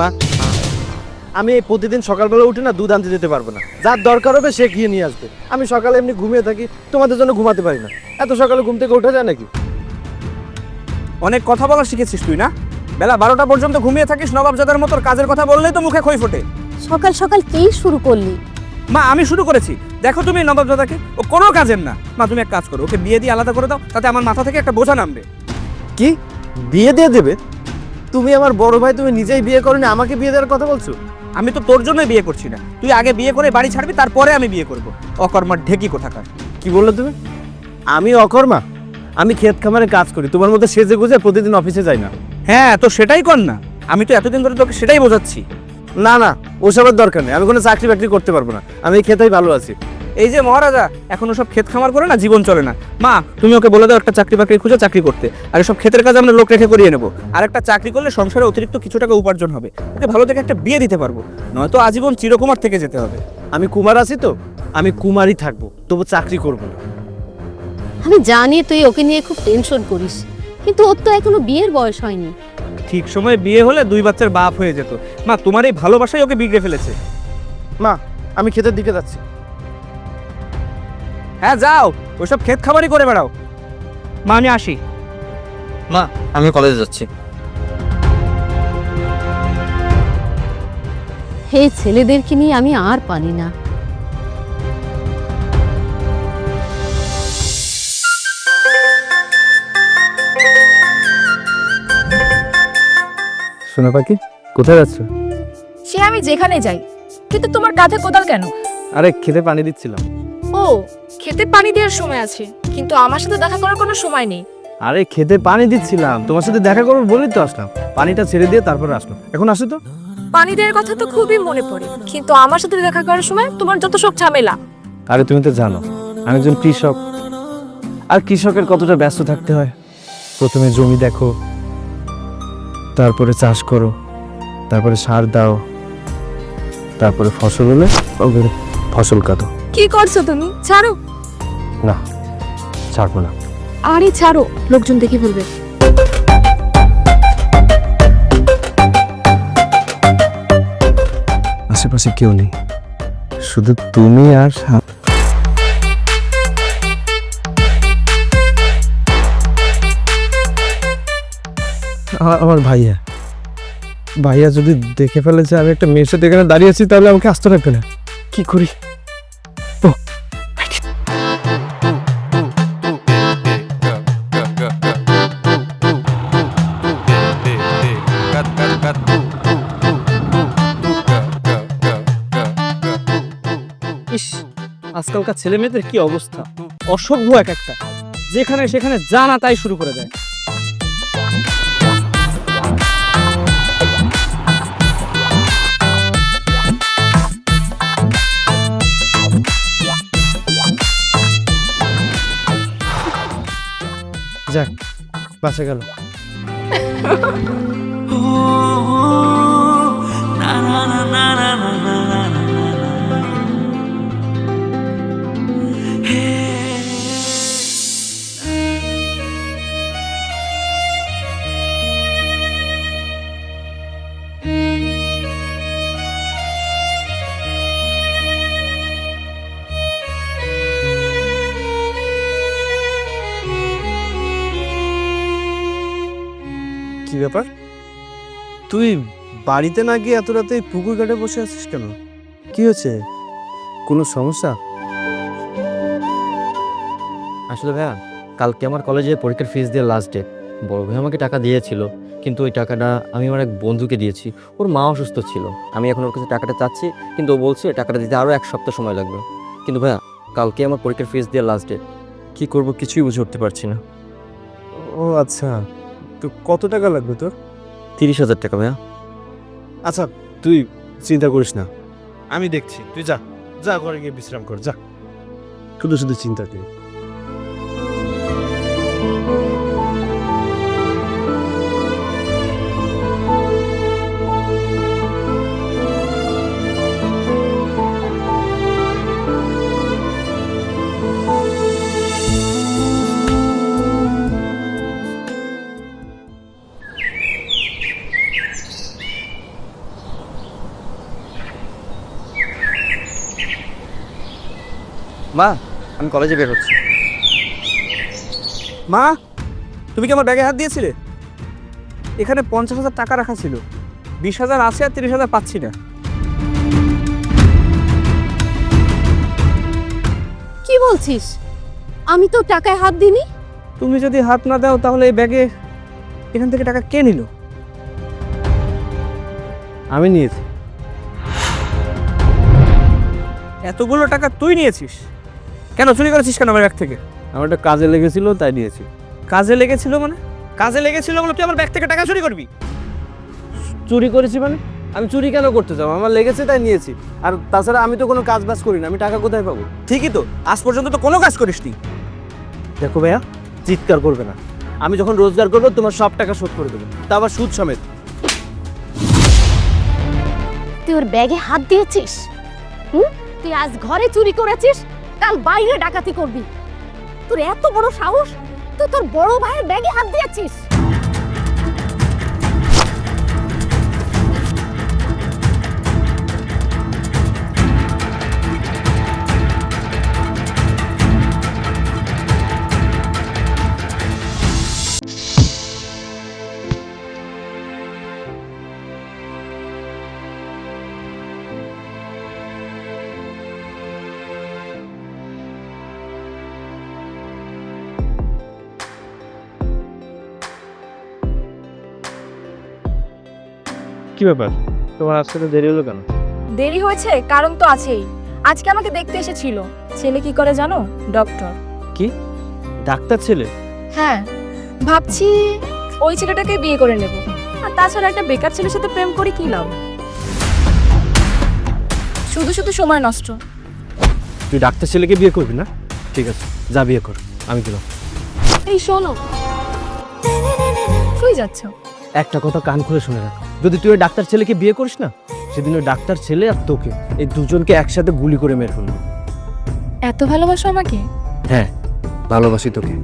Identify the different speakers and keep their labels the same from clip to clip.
Speaker 1: মা আমি এই প্রতিদিন সকালবেলা উঠে না দুধ আনতে যেতে পারব না। যার দরকার হবে সে গিয়ে নিয়ে আসবে। আমি সকালে এমনি ঘুমিয়ে থাকি তোমাদের জন্য ঘুমাতে পারি না। এত সকালে ঘুম থেকে ওঠা যায় নাকি?
Speaker 2: অনেক কথা বলা শিখেছিস তুই না? বেলা বারোটা পর্যন্ত ঘুমিয়ে থাকিস নবাবজাদার মতো কাজের কথা বললেই তো মুখে খই ফোটে
Speaker 3: সকাল সকাল কি শুরু করলি?
Speaker 2: মা আমি শুরু করেছি। দেখো তুমি নবাবজাদাকে ও কোনো কাজের না। মা তুমি এক কাজ করো ওকে বিয়ে দিয়ে আলাদা করে দাও তাতে আমার মাথা থেকে একটা বোঝা নামবে।
Speaker 1: কি? বিয়ে দিয়ে দেবে? তুমি আমার বড় ভাই তুমি নিজেই বিয়ে করনি আমাকে বিয়ে দেওয়ার কথা বলছো?
Speaker 2: আমি তো তোর জন্যই বিয়ে করছি না। তুই আগে বিয়ে করে বাড়ি ছাড়বি তারপরে আমি বিয়ে করব। অকর্মার ঢেকি কোথাকার?
Speaker 1: কি বলল তুমি? আমি অকর্মা? আমি ক্ষেত খামারে কাজ করি তোমার মধ্যে সেজে গুজে প্রতিদিন অফিসে যাই না।
Speaker 2: হ্যাঁ তো সেটাই কর না। আমি তো এতদিন ধরে তোকে সেটাই বোঝাচ্ছি।
Speaker 1: না না ওসবের দরকার নেই আমি কোনো চাকরি বাকরি করতে পারব না। আমি এই খেতেই ভালো আছি।
Speaker 2: এই যে মহারাজা এখন সব ক্ষেত খামার করে না জীবন চলে না। মা তুমি ওকে বলে দাও একটা চাকরি বাকরি খুঁজে চাকরি করতে। আর সব ক্ষেতের কাজ আমরা লোক রেখে করিয়ে নেব। আর একটা চাকরি করলে সংসারে অতিরিক্ত কিছু টাকা উপার্জন হবে। ওকে ভালো থেকে একটা বিয়ে দিতে পারব। নয়তো আজীবন চিরকুমার থেকে যেতে হবে।
Speaker 1: আমি কুমার আছি তো আমি কুমারই থাকব তবু চাকরি করব না।
Speaker 3: আমি জানি তুই ওকে নিয়ে খুব টেনশন করিস কিন্তু ওর তো এখনও বিয়ের বয়স হয়নি।
Speaker 2: ঠিক সময়ে বিয়ে হলে দুই বাচ্চার বাপ হয়ে যেত। মা তোমার এই ভালোবাসাই ওকে বিগড়ে ফেলেছে।
Speaker 1: মা আমি ক্ষেতের দিকে যাচ্ছি।
Speaker 2: হ্যাঁ যাও। ওইসব ক্ষেত খাবারই করে বেড়াও। মা আমি আসি।
Speaker 4: মা আমি কলেজে যাচ্ছি।
Speaker 3: হে ছেলেদেরকে নিয়ে আমি আর পারি না।
Speaker 1: সোনা পাখি কোথায় যাচ্ছ?
Speaker 5: সে আমি যেখানে যাই কিন্তু তোমার কাঁধে কোদাল কেন?
Speaker 1: আরে খেতে পানি দিচ্ছিলাম।
Speaker 5: ও খেতে পানি দেওয়ার সময় আছে কিন্তু আমার সাথে দেখা করার কোনো সময় নেই।
Speaker 1: আরে খেতে পানি দিচ্ছিলাম। তোমার সাথে দেখা করব বলেই তো আসলাম। পানিটা ছেড়ে দিয়ে তারপরে আসলাম এখন আসো তো।
Speaker 5: পানি দেওয়ার কথা তো খুবই মনে পড়ে কিন্তু আমার সাথে দেখা করার সময় তোমার যত সব ঝামেলা।
Speaker 1: আরে তুমি তো জানো আমি একজন কৃষক। আর কৃষকের কতটা ব্যস্ত থাকতে হয়? প্রথমে জমি দেখো তারপরে চাষ করো তারপরে সার দাও তারপরে ফসল হলে ওগুলো ফসল কাটো।
Speaker 5: কি করছ তুমি? ছাড়ো।
Speaker 1: না ছাড়বো না।
Speaker 5: আরে ছাড়ো লোকজন দেখে ফেলবে।
Speaker 1: আশেপাশে কেউ নেই। শুধু তুমি আর আমার ভাইয়া। ভাইয়া যদি দেখে ফেলেছে আমি একটা মেয়ের সাথে এখানে দাঁড়িয়ে আছি তাহলে আমাকে আসতে রাখবে না। কি করি?
Speaker 2: আজকালকার ছেলে মেয়েদের কি অবস্থা? অসভ্য এক একটা। যেখানে সেখানে জানা তাই শুরু করে দেয়।
Speaker 1: যাক বাঁচা গেল। কি ব্যাপার? তুই বাড়িতে না গিয়ে এত রাতে পুকুর ঘাটে বসে আছিস কেন? কি হয়েছে? কোনো সমস্যা?
Speaker 4: আসলে ভাইয়া কালকে আমার কলেজে পরীক্ষার ফিস দিয়ে লাস্ট ডেট বড় ভাই আমাকে টাকা দিয়েছিল কিন্তু ওই টাকাটা আমি আমার এক বন্ধুকে দিয়েছি। ওর মা অসুস্থ ছিল। আমি এখন ওর কাছে টাকাটা চাচ্ছি কিন্তু ও বলছে টাকাটা দিতে আরও এক সপ্তাহ সময় লাগবে। কিন্তু ভাইয়া কালকে আমার পরীক্ষার ফিস দিয়ে লাস্ট ডেট কী করব কিছুই বুঝে উঠতে পারছি না।
Speaker 1: ও আচ্ছা। তো কত টাকা লাগবে তোর?
Speaker 4: তিরিশ হাজার টাকা ভাইয়া।
Speaker 1: আচ্ছা তুই চিন্তা করিস না। আমি দেখছি। তুই যা যা ঘরে গিয়ে বিশ্রাম কর যা। শুধু শুধু চিন্তা করি।
Speaker 2: মা আমি কলেজে বের হচ্ছি। মা তুমি কি আমার ব্যাগে হাত দিয়েছিলে? এখানে পঞ্চাশ হাজার টাকা রাখা ছিল। বিশ হাজার আছে আর তিরিশ হাজার পাচ্ছি না।
Speaker 3: কি বলছিস? আমি তো টাকায় হাত দিইনি।
Speaker 2: তুমি যদি হাত না দাও তাহলে এই ব্যাগে এখান থেকে টাকা কে নিল?
Speaker 1: আমি নিয়েছি।
Speaker 2: এতগুলো টাকা তুই নিয়েছিস? কেন? চুরি করেছিস কেন আমার ব্যাগ থেকে?
Speaker 1: আমার একটা কাজে লেগেছিল তাই নিয়েছি।
Speaker 2: কাজে লেগেছিল মানে? কাজে লেগেছিল বলে তুই আমার ব্যাগ থেকে টাকা চুরি করবি?
Speaker 1: চুরি করেছি মানে? আমি চুরি কেন করতে যাব? আমার লেগেছে তাই নিয়েছি। আর তাছাড়া আমি তো কোনো কাজ বাজ করি না আমি টাকা কোথায় পাবো?
Speaker 2: ঠিকই তো আজ পর্যন্ত তো কোনো কাজ করিসনি
Speaker 1: দেখো ভাইয়া চিৎকার করবে না। আমি যখন রোজগার করব তোমার সব টাকা শোধ করে দেবো। তা আবার সুদ সমেত।
Speaker 3: তুই ওর ব্যাগে হাত দিয়েছিস? হুম? তুই আজ ঘরে চুরি করেছিস? কাল বাইরে ডাকাতি করবি। তোর এত বড় সাহস? তুই তোর বড় ভাইয়ের ব্যাগে হাত দিয়েছিস।
Speaker 1: কি ব্যাপার? তোমার আজকে তো দেরি হলো কেন?
Speaker 5: দেরি হয়েছে কারণ তো আছেই। আজকে আমাকে দেখতে এসেছিল। ছেলে কি করে জানো? ডক্টর। কি?
Speaker 1: ডাক্তার ছেলে?
Speaker 5: হ্যাঁ। ভাবছি ওই ছেলেটাকে বিয়ে করে নেব। আর তাছাড়া একটা বেকার ছেলের সাথে প্রেম করে কি লাভ? শুধু শুধু সময় নষ্ট।
Speaker 1: তুই ডাক্তার ছেলেকে বিয়ে করবি না? ঠিক আছে যা বিয়ে কর আমি দিলাম
Speaker 5: এই শোনো। শুই যাচ্ছ?
Speaker 1: একটা কথা কান খুলে শুনে রাখ। যদি তুই ওই ডাক্তার ছেলেকে বিয়ে করিস না সেদিন ওই ডাক্তার ছেলে আর তোকে এই দুজনকে একসাথে গুলি করে মেরে ফেলব।
Speaker 5: এত ভালোবাসো আমাকে?
Speaker 1: হ্যাঁ ভালোবাসি তোকে।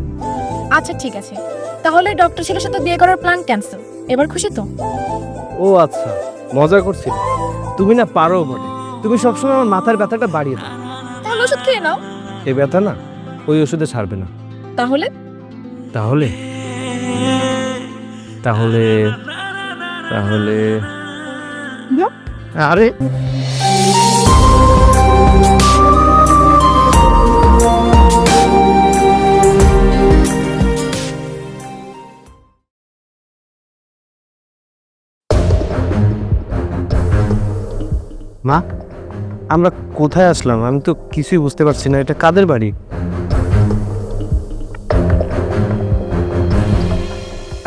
Speaker 5: আচ্ছা ঠিক আছে। তাহলে ডক্টর ছেলের সাথে বিয়ে করার প্ল্যান ক্যান্সেল এবার খুশি তো?
Speaker 1: ও আচ্ছা মজা করছিল তুমি না পারো বলে তুমি সবসময় আমার মাথার ব্যথাটা বাড়িয়ে দাও।
Speaker 5: তাহলে ওষুধ খেয়ে নাও।
Speaker 1: এই ব্যথা না ওই ওষুধে ছাড়বে না।
Speaker 5: তাহলে?
Speaker 1: তাহলে? তাহলে তাহলে আরে। মা আমরা কোথায় আসলাম? আমি তো কিছুই বুঝতে পারছি না এটা কাদের বাড়ি?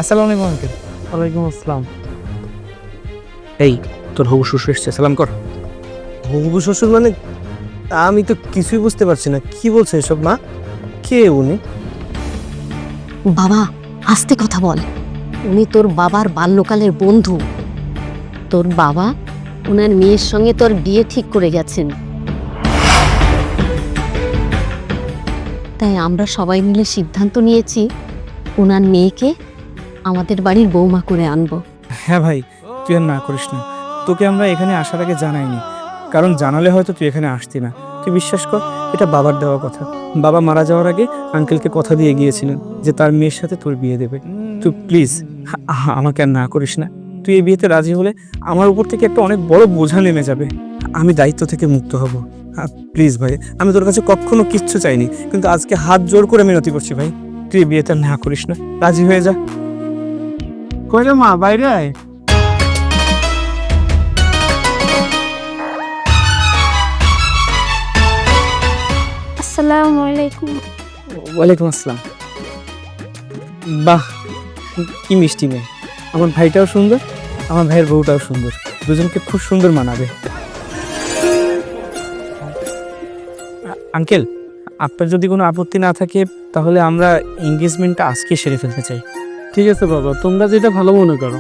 Speaker 2: আসসালামু আলাইকুম আঙ্কেল।
Speaker 1: ওয়ালাইকুম আসসালাম।
Speaker 2: এই তোর হবু শ্বশুর এসছে সালাম কর।
Speaker 1: হবু শ্বশুর মানে আমি তো কিছুই বুঝতে পারছি না। কি বলছে এসব মা? কে উনি?
Speaker 3: বাবা আস্তে কথা বল। উনি তোর বাবার বাল্যকালের বন্ধু। তোর বাবা ওনার মেয়ের সঙ্গে তোর বিয়ে ঠিক করে গেছেন। তাই আমরা সবাই মিলে সিদ্ধান্ত নিয়েছি ওনার মেয়েকে আমাদের বাড়ির বৌমা করে আনব।
Speaker 2: হ্যাঁ ভাই, তুই আর না করিস না। তোকে আমরা এখানে আসার আগে জানাইনি। কারণ জানালে হয়তো তুই এখানে আসতি না। তুই বিশ্বাস কর, এটা বাবার দেওয়া কথা। বাবা মারা যাওয়ার আগে আঙ্কেলকে কথা দিয়ে গিয়েছিলেন যে তার মেয়ের সাথে তোর বিয়ে দেবে। তুই প্লিজ আমাকে আর না করিস না। তুই এই বিয়েতে রাজি হলে আমার উপর থেকে একটা অনেক বড় বোঝা নেমে যাবে। আমি দায়িত্ব থেকে মুক্ত হব। প্লিজ ভাই, আমি তোর কাছে কখনো কিচ্ছু চাইনি। কিন্তু আজকে হাত জোর করে মিনতি করছি ভাই। তুই বিয়েতে না করিস না। রাজি হয়ে যা।
Speaker 1: কইলে মা বাইরে আয়।
Speaker 5: আসসালামু আলাইকুম।
Speaker 2: ওয়ালাইকুম আসসালাম। বাহ কি মিষ্টি মেয়ে। আমার ভাইটাও সুন্দর আমার ভাইয়ের বউটাও সুন্দর। দুজনকে খুব সুন্দর মানাবে। আঙ্কেল আপনার যদি কোনো আপত্তি না থাকে তাহলে আমরা এঙ্গেজমেন্টটা আজকে সেরে ফেলতে চাই।
Speaker 1: ঠিক আছে বাবা তোমরা যেটা ভালো মনে করো।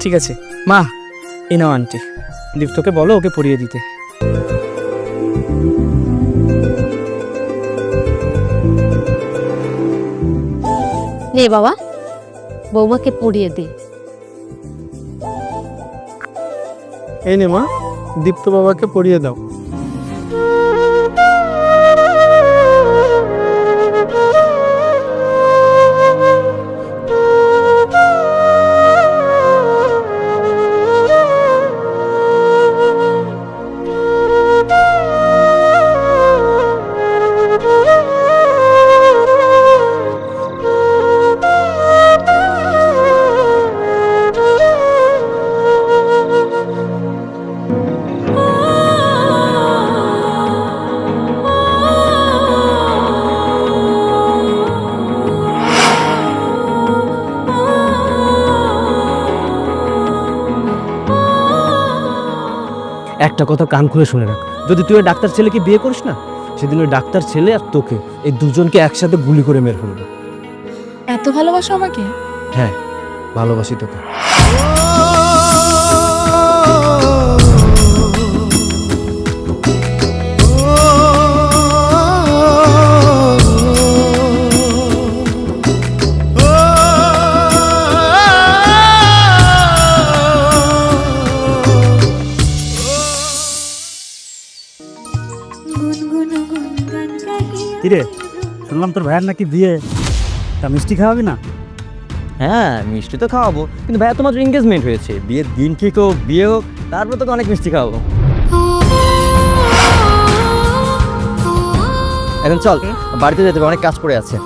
Speaker 2: ঠিক আছে। মা এই নাও আন্টি। দীপ্তকে বলো ওকে পরিয়ে দিতে।
Speaker 3: নে বাবা বৌমাকে পড়িয়ে দে।
Speaker 1: এই নে মা দীপ্ত বাবাকে পড়িয়ে দাও। একটা কথা কান খুলে শুনে রাখ। যদি তুই ওই ডাক্তার ছেলেকে বিয়ে করিস না সেদিন ওই ডাক্তার ছেলে আর তোকে এই দুজনকে একসাথে গুলি করে মেরে ফেলবে।
Speaker 5: এত ভালোবাসো আমাকে?
Speaker 1: হ্যাঁ ভালোবাসি তোকে।
Speaker 6: কিরে শুনলাম তোর ভাইয়ের নাকি বিয়ে। তা মিষ্টি খাওয়াবি না?
Speaker 4: হ্যাঁ মিষ্টি তো খাওয়াবো কিন্তু ভাইয়া তোমার এঙ্গেজমেন্ট হয়েছে। বিয়ের দিন ঠিক হোক বিয়ে হোক তারপর তোকে অনেক মিষ্টি খাওয়াবো। এখন চল বাড়িতে যেতে হবে অনেক কাজ পড়ে আছে।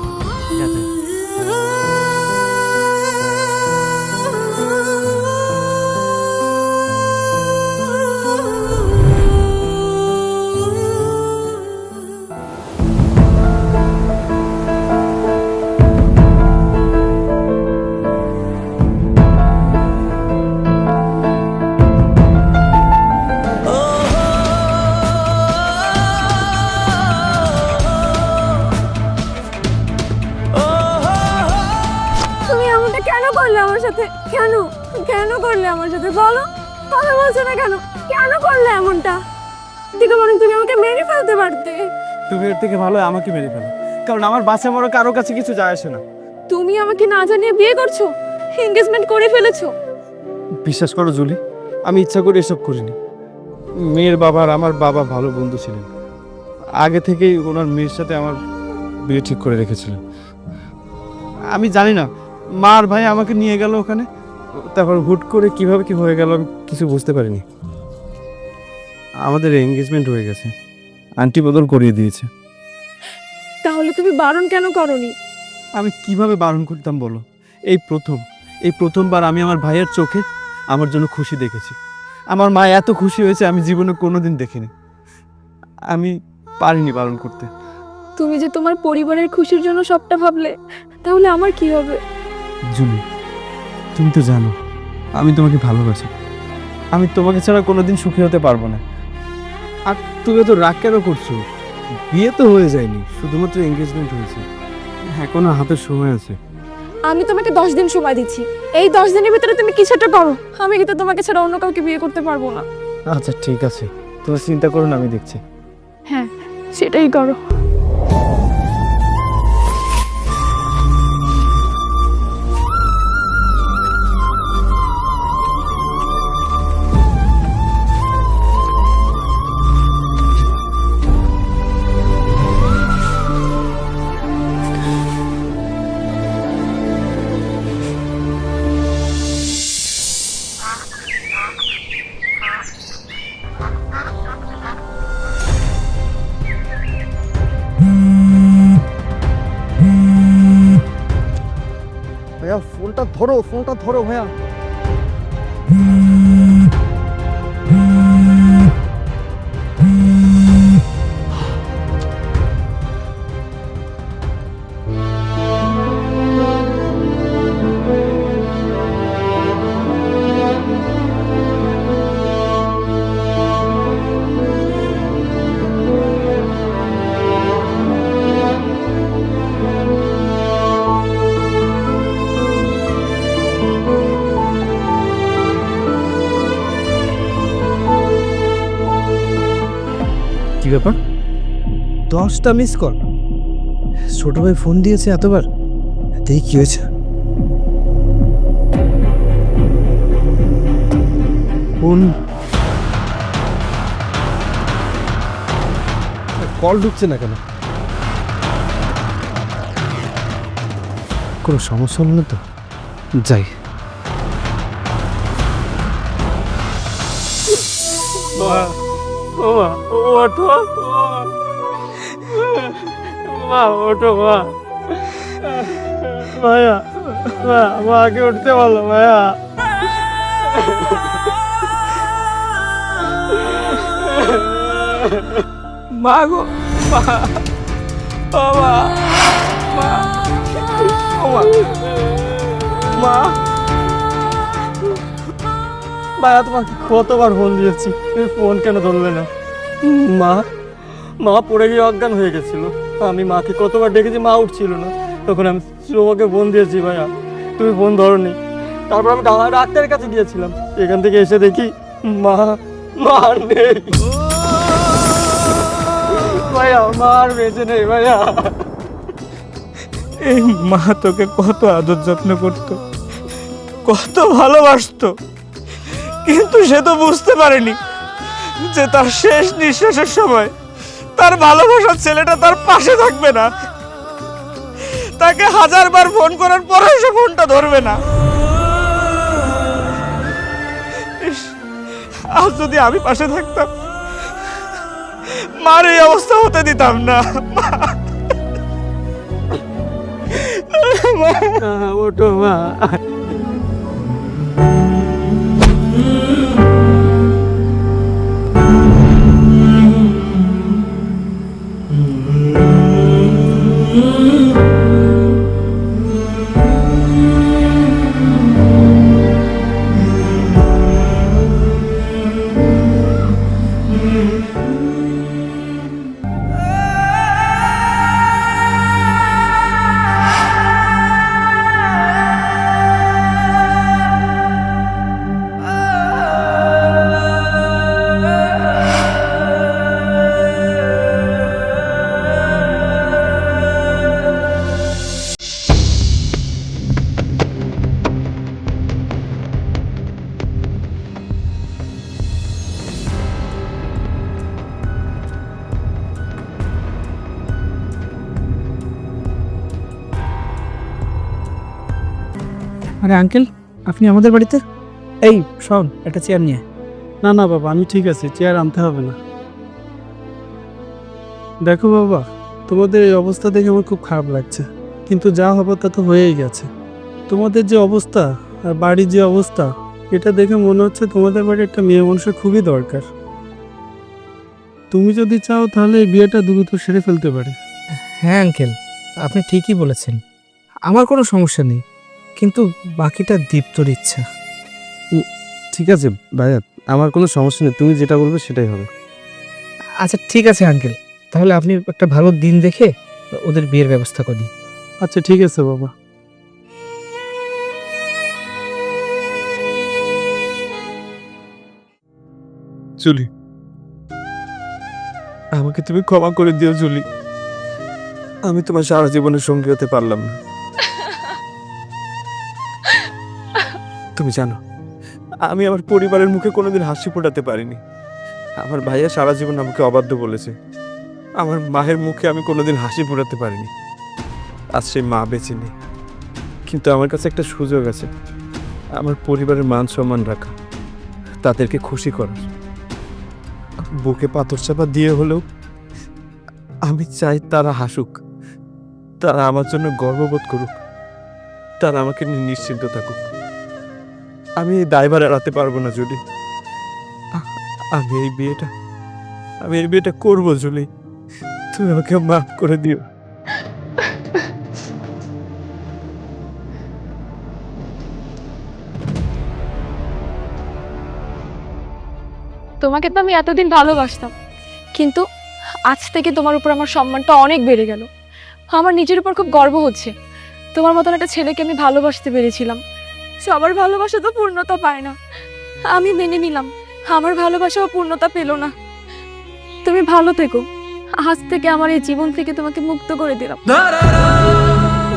Speaker 5: করলে আমার সাথে? কেন? কেন করলে আমার সাথে? বলো। কথা বলছো না কেন? কেন করলে এমনটা? দিকে বরং তুমি আমাকে মেরে ফেলতে পারতে।
Speaker 1: তুমি এর থেকে ভালো আমাকে মেরে ফেলো। কারণ আমার বাসে মরা কারও কাছে কিছু যায় আসে না।
Speaker 5: তুমি আমাকে না জানিয়ে বিয়ে করছ? এঙ্গেজমেন্ট করে ফেলেছো?
Speaker 1: বিশ্বাস করো জুলি আমি ইচ্ছা করে এসব করিনি। মেয়ের বাবা আর আমার বাবা ভালো বন্ধু ছিলেন। আগে থেকেই ওনার মেয়ের সাথে আমার বিয়ে ঠিক করে রেখেছিলেন। আমি জানি না মা আর ভাই আমাকে নিয়ে গেল ওখানে। তারপর হুট করে কীভাবে কি হয়ে গেল আমি কিছু বুঝতে পারিনি। আমাদের এঙ্গেজমেন্ট হয়ে গেছে। আন্টি বদল করিয়ে দিয়েছে।
Speaker 5: তাহলে তুমি বারণ কেন করনি?
Speaker 1: আমি কীভাবে বারণ করতাম বলো? এই প্রথম এই প্রথমবার আমি আমার ভাইয়ের চোখে আমার জন্য খুশি দেখেছি। আমার মা এত খুশি হয়েছে আমি জীবনে কোনোদিন দেখিনি। আমি পারিনি বারণ করতে।
Speaker 5: তুমি যে তোমার পরিবারের খুশির জন্য সবটা ভাবলে তাহলে আমার কি হবে?
Speaker 1: জুলি তুমি তো জানো আমি তোমাকে ভালোবাসি। আমি তোমাকে ছাড়া কোনোদিন সুখী হতে পারব না। আর তুমি তো রাগ কেন করছ? বিয়ে তো হয়ে যায়নি শুধুমাত্র এঙ্গেজমেন্ট হয়েছে। এখনও হাতের সময় আছে।
Speaker 5: আমি তোমাকে দশ দিন সময় দিচ্ছি। এই দশ দিনের ভিতরে তুমি কিছুটা করো? আমি কিন্তু তোমাকে ছাড়া অন্য কাউকে বিয়ে করতে পারব না।
Speaker 1: আচ্ছা ঠিক আছে। তোমার চিন্তা করো না আমি দেখছি।
Speaker 5: হ্যাঁ সেটাই করো।
Speaker 1: ধরো ফোনটা ধরো ভাইয়া। দশটা মিস কল ছোট ভাই ফোন দিয়েছে এতবার দেখি কি হয়েছে। ফোন কল ঢুকছে না কেন? কোনো সমস্যা হলো না তো? যাই। মা ও মা ও মা, ওঠো মা। মায়া, মা, মাকে উঠতে বলো, মায়া।
Speaker 2: মা গো, মা মা মা, ও মা মা।
Speaker 1: ভাইয়া তোমাকে কতবার ফোন দিয়েছি, তুমি ফোন কেন ধরলে না? মা মা পড়ে গিয়ে অজ্ঞান হয়ে গেছিল। আমি মাকে কতবার ডেকেছি, মা উঠছিল না। তখন আমি তোমাকে ফোন দিয়েছি, ভাইয়া, তুমি ফোন ধরনি। তারপর আমি ডাক্তারের কাছে গিয়েছিলাম। এখান থেকে এসে দেখি মা মা নেই। ভাইয়া, মা বেঁচে নেই, ভাইয়া।
Speaker 2: এই মা তোকে কত আদর যত্ন করতো, কত ভালোবাসতো। কিন্তু সে তো বুঝতে পারেনি যে তার শেষ নিঃশ্বাসের সময় তার ভালোবাসার ছেলেটা তার পাশে থাকবে না। তাকে হাজারবার ফোন করার পরেও সে ফোনটা ধরবে না। আজ যদি আমি পাশে থাকতাম, মার এই অবস্থা হতে দিতাম না।
Speaker 1: ওটো মা।
Speaker 2: আরে আঙ্কেল আপনি আমাদের বাড়িতে? এই শোন একটা চেয়ার নিয়ে
Speaker 6: না না বাবা আমি ঠিক আছি চেয়ার আনতে হবে না। দেখো বাবা তোমাদের এই অবস্থা দেখে আমার খুব খারাপ লাগছে। কিন্তু যা হবে তা তো হয়েই গেছে। তোমাদের যে অবস্থা আর বাড়ির যে অবস্থা এটা দেখে মনে হচ্ছে তোমাদের বাড়ি একটা মেয়ে মানুষের খুবই দরকার। তুমি যদি চাও তাহলে এই বিয়েটা দ্রুত সেরে ফেলতে পারে।
Speaker 2: হ্যাঁ আঙ্কেল আপনি ঠিকই বলেছেন। আমার কোনো সমস্যা নেই। কিন্তু বাকিটা দীপ্তর ইচ্ছা।
Speaker 1: ঠিক আছে ভাইয়া আমার কোনো সমস্যা নেই তুমি যেটা বলবে সেটাই হবে।
Speaker 2: আচ্ছা ঠিক আছে আঙ্কেল। তাহলে আপনি একটা ভালো দিন দেখে ওদের বিয়ের ব্যবস্থা করি
Speaker 6: আচ্ছা ঠিক আছে বাবা।
Speaker 1: জুলি। আমাকে তুমি ক্ষমা করে দিও জুলি। আমি তোমার সারা জীবনের সঙ্গী হতে পারলাম না। তুমি জানো, আমি আমার পরিবারের মুখে কোনোদিন হাসি ফোটাতে পারিনি। আমার ভাইয়া সারা জীবন আমাকে অবাধ্য বলেছে। আমার মায়ের মুখে আমি কোনোদিন হাসি ফোটাতে পারিনি। আজ সেই মা বেঁচে নেই। কিন্তু আমার কাছে একটা সুযোগ আছে। আমার পরিবারের মান সম্মান রাখা, তাদেরকে খুশি করার। বুকে পাথর চাপা দিয়ে হলেও আমি চাই তারা হাসুক, তারা আমার জন্য গর্ববোধ করুক, তারা আমাকে নিয়ে নিশ্চিন্ত থাকুক। আমি দায়ভার এড়াতে পারব না, জুলি। আমি এই বিয়েটা, আমি এই বিয়েটা করব, জুলি। তুমি আমাকে মাফ করে দিও।
Speaker 5: তোমাকে তো আমি এতদিন ভালোবাসতাম, কিন্তু আজ থেকে তোমার উপর আমার সম্মানটা অনেক বেড়ে গেল। আমার নিজের উপর খুব গর্ব হচ্ছে। তোমার মতন একটা ছেলেকে আমি ভালোবাসতে পেরেছিলাম। সবার ভালোবাসা তো পূর্ণতা পায় না। আমি মেনে নিলাম আমার ভালোবাসাও পূর্ণতা পেল না। তুমি ভালো থেকো। আজ থেকে আমার এই জীবন থেকে তোমাকে মুক্ত করে দিলাম।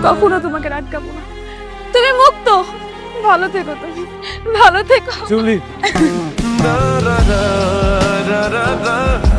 Speaker 5: কখনো তোমাকে আটকাবো না। তুমি মুক্ত। ভালো থেকো তুমি। ভালো থেকো।
Speaker 1: জুলি।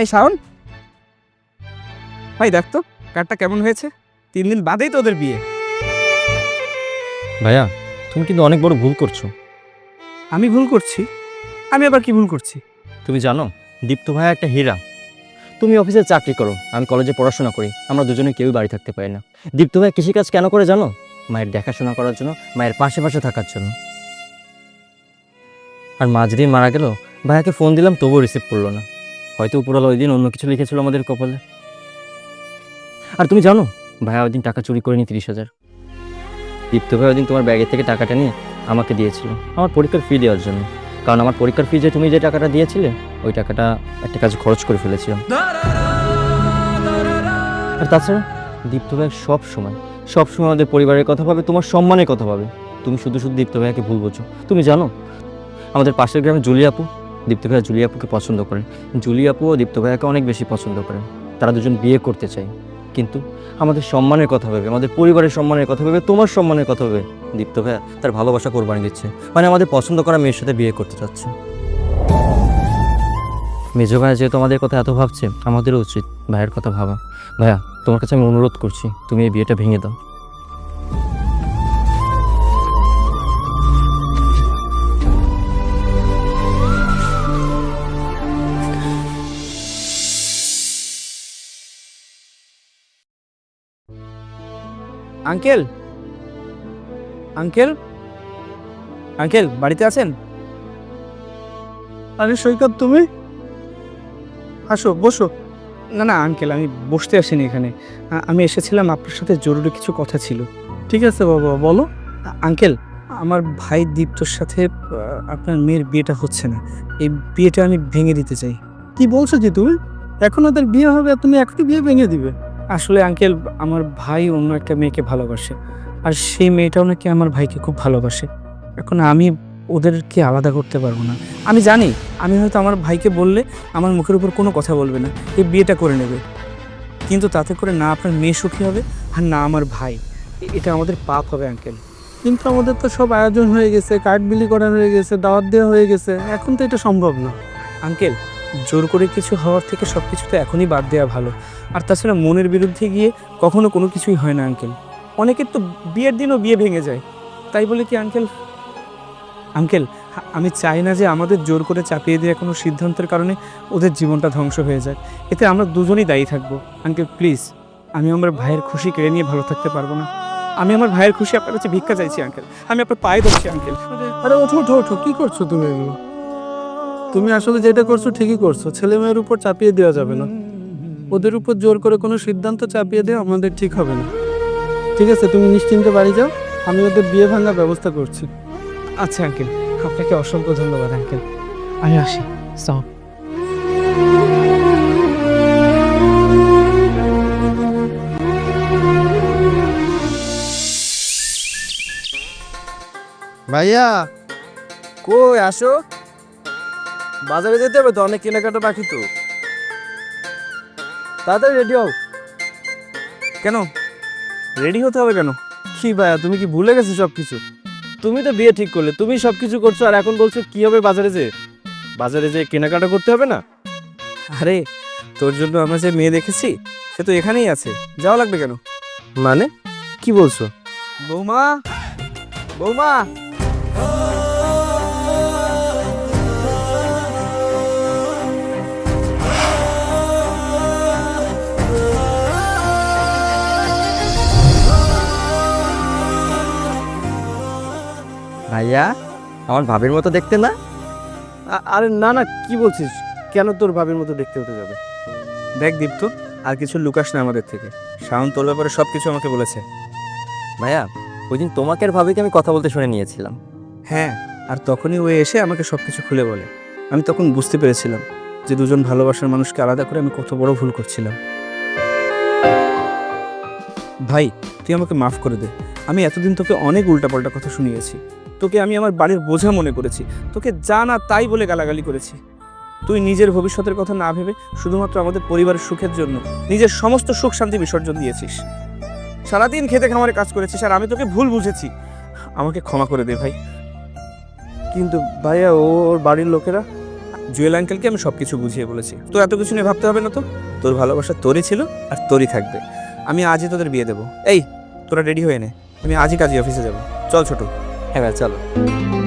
Speaker 2: এই শাওন। ভাই দেখ তো কার্ডটা কেমন হয়েছে? তিন দিন বাদেই তো ওদের বিয়ে।
Speaker 4: ভাইয়া তুমি কিন্তু অনেক বড় ভুল করছ।
Speaker 2: আমি ভুল করছি? আমি আবার কি ভুল করছি?
Speaker 4: তুমি জানো দীপ্ত ভাইয়া একটা হীরা। তুমি অফিসে চাকরি করো আমি কলেজে পড়াশোনা করি আমরা দুজনে কেউই বাড়ি থাকতে পারি না। দীপ্ত ভাই কৃষিকাজ কেন করে জানো? মায়ের দেখাশোনা করার জন্য মায়ের পাশে পাশে থাকার জন্য। আর মা যেদিন মারা গেল ভাইয়াকে ফোন দিলাম তবুও রিসিভ করল না। হয়তো উপরওয়ালা ওই দিন অন্য কিছু লিখেছিল আমাদের কপালে। আর তুমি জানো, ভাইয়া ওই দিন টাকা চুরি করে নি তিরিশ হাজার। দীপ্ত ভাই ওই দিন তোমার ব্যাগের থেকে টাকাটা নিয়ে আমাকে দিয়েছিল, আমার পরীক্ষার ফি দেওয়ার জন্য। কারণ আমার পরীক্ষার ফি যে তুমি যে টাকাটা দিয়েছিলে, ওই টাকাটা একটা কাজ খরচ করে ফেলেছিলাম। আর তাছাড়া দীপ্ত ভাই সব সময় সব সময় আমাদের পরিবারের কথা ভাবে, তোমার সম্মানের কথা ভাবে। তুমি শুধু শুধু দীপ্ত ভাইয়াকে ভুল বোঝো। তুমি জানো, আমাদের পাশের গ্রামে জুলি আপু দীপ্ত ভাইয়া জুলি আপুকে পছন্দ করেন। জুলি ও দীপ্ত ভাইয়াকে অনেক বেশি পছন্দ করেন। তারা দুজন বিয়ে করতে চায়। কিন্তু আমাদের সম্মানের কথা ভেবে, আমাদের পরিবারের সম্মানের কথা ভেবে, তোমার সম্মানের কথা ভেবে দীপ্ত ভাইয়া তার ভালোবাসা কোরবানি দিচ্ছে। মানে আমাদের পছন্দ করা মেয়ের সাথে বিয়ে করতে চাচ্ছে। মেজো ভাইয়া যেহেতু আমাদের কথা এত ভাবছে, আমাদেরও উচিত ভাইয়ের কথা ভাবা। ভাইয়া, তোমার কাছে আমি অনুরোধ করছি, তুমি এই বিয়েটা ভেঙে দাও।
Speaker 2: আঙ্কেল? আঙ্কেল? আঙ্কেল বাড়িতে আছেন?
Speaker 6: আরে সৈকত তুমি? আসো বসো।
Speaker 2: না না আঙ্কেল আমি বসতে আসিনি এখানে। আমি এসেছিলাম আপনার সাথে জরুরি কিছু কথা ছিল।
Speaker 6: ঠিক আছে বাবা বলো।
Speaker 2: আঙ্কেল আমার ভাই দীপ্তর সাথে আপনার মেয়ের বিয়েটা হচ্ছে না। এই বিয়েটা আমি ভেঙে দিতে চাই।
Speaker 6: কি বলছো যে তুমি? এখন ওদের বিয়ে হবে আর তুমি এখনই বিয়ে ভেঙে দিবে।
Speaker 2: আসলে আঙ্কেল আমার ভাই অন্য একটা মেয়েকে ভালোবাসে। আর সেই মেয়েটাও নাকি আমার ভাইকে খুব ভালোবাসে। এখন আমি ওদেরকে আলাদা করতে পারব না। আমি জানি আমি হয়তো আমার ভাইকে বললে আমার মুখের উপর কোনো কথা বলবে না। এই বিয়েটা করে নেবে। কিন্তু তাতে করে না আপনার মেয়ে সুখী হবে আর না আমার ভাই। এটা আমাদের পাপ হবে আঙ্কেল
Speaker 6: কিন্তু আমাদের তো সব আয়োজন হয়ে গেছে কার্ড বিলি করা হয়ে গেছে দাওয়াত দেওয়া হয়ে গেছে। এখন তো এটা সম্ভব না।
Speaker 2: আঙ্কেল জোর করে কিছু হওয়ার থেকে সব কিছু তো এখনই বাদ দেওয়া ভালো। আর তাছাড়া মনের বিরুদ্ধে গিয়ে কখনো কোনো কিছুই হয় না আঙ্কেল অনেকের তো বিয়ের দিনও বিয়ে ভেঙে যায়। তাই বলে কি আঙ্কেল আঙ্কেল আমি চাই না যে আমাদের জোর করে চাপিয়ে দেওয়া কোনো সিদ্ধান্তের কারণে ওদের জীবনটা ধ্বংস হয়ে যায়। এতে আমরা দুজনেই দায়ী থাকব। আঙ্কেল প্লিজ আমি আমার ভাইয়ের খুশি কেড়ে নিয়ে ভালো থাকতে পারব না। আমি আমার ভাইয়ের খুশি আপনার কাছে ভিক্ষা চাইছি আঙ্কেল আমি আপনার পায়ে ধরছি আঙ্কেল
Speaker 6: আরে, ওঠো ওঠো ওঠো। কী করছ তুমি এগুলো? তুমি আসলে যেটা করছ ঠিকই করছ। ছেলে মেয়ের উপর চাপিয়ে দেওয়া যাবে না। ওদের উপর জোর করে কোনো সিদ্ধান্ত চাপিয়ে দেওয়া আমাদের ঠিক হবে না। ঠিক আছে তুমি নিশ্চিন্তে বাড়ি যাও। আমি ওদের বিয়ে ভাঙার ব্যবস্থা করছি।
Speaker 2: আচ্ছা আঙ্কেল। আপনাকে অসংখ্য ধন্যবাদ আঙ্কেল। আমি আসি। সাও
Speaker 1: ভাইয়া
Speaker 2: কই আসো বাজারে যেতে হবে তো অনেক কেনাকাটা বাকি তো। তাড়াতাড়ি রেডি হও। কেন? রেডি হতে হবে কেন?
Speaker 1: কি ভাইয়া তুমি কি ভুলে গেছো সব কিছু তুমি তো বিয়ে ঠিক করলে তুমি সব কিছু করছ আর এখন বলছো কি হবে বাজারে যে বাজারে যে কেনাকাটা করতে হবে না?
Speaker 2: আরে তোর জন্য আমরা যে মেয়ে দেখেছি সে তো এখানেই আছে। যাওয়া লাগবে কেন?
Speaker 1: মানে? কি বলছো?
Speaker 2: বৌমা? বৌমা?
Speaker 4: ভাইয়া আমার ভাবির মতো দেখতে না?
Speaker 1: আরে না না কি বলছিস? কেন তোর ভাবির মতো দেখতে হতে যাবে?
Speaker 2: দেখ দীপ্ত আর কিছু লুকাস না আমাদের থেকে। শাওন তোর ব্যাপারে সব কিছু আমাকে বলেছে।
Speaker 4: ভাইয়া ওই দিন তোমাকে আর ভাবিকে আমি কথা বলতে শুনে নিয়েছিলাম।
Speaker 2: হ্যাঁ আর তখনই ও এসে আমাকে সব কিছু খুলে বলে। আমি তখন বুঝতে পেরেছিলাম যে দুজন ভালোবাসার মানুষকে আলাদা করে আমি কত বড় ভুল করছিলাম। ভাই তুই আমাকে মাফ করে দে। আমি এতদিন তোকে অনেক উল্টাপাল্টা কথা শুনিয়েছি। তোকে আমি আমার বাড়ির বোঝা মনে করেছি। তোকে যা না তাই বলে গালাগালি করেছি। তুই নিজের ভবিষ্যতের কথা না ভেবে শুধুমাত্র আমাদের পরিবারের সুখের জন্য নিজের সমস্ত সুখ শান্তি বিসর্জন দিয়েছিস। সারাদিন খেতে খামারে কাজ করেছিস আর আমি তোকে ভুল বুঝেছি। আমাকে ক্ষমা করে দে ভাই।
Speaker 1: কিন্তু ভাইয়া ওর বাড়ির লোকেরা?
Speaker 2: জুয়েল আঙ্কেলকে আমি সব কিছু বুঝিয়ে বলেছি। তো এত কিছু নিয়ে ভাবতে হবে না তো? তোর ভালোবাসা তোরই ছিল আর তোরই থাকবে। আমি আজই তোদের বিয়ে দেবো। এই, তোরা রেডি হয়ে নে। আমি আজই কাজী অফিসে যাব। চল ছোট।
Speaker 4: হ্যাঁ ভাই চলো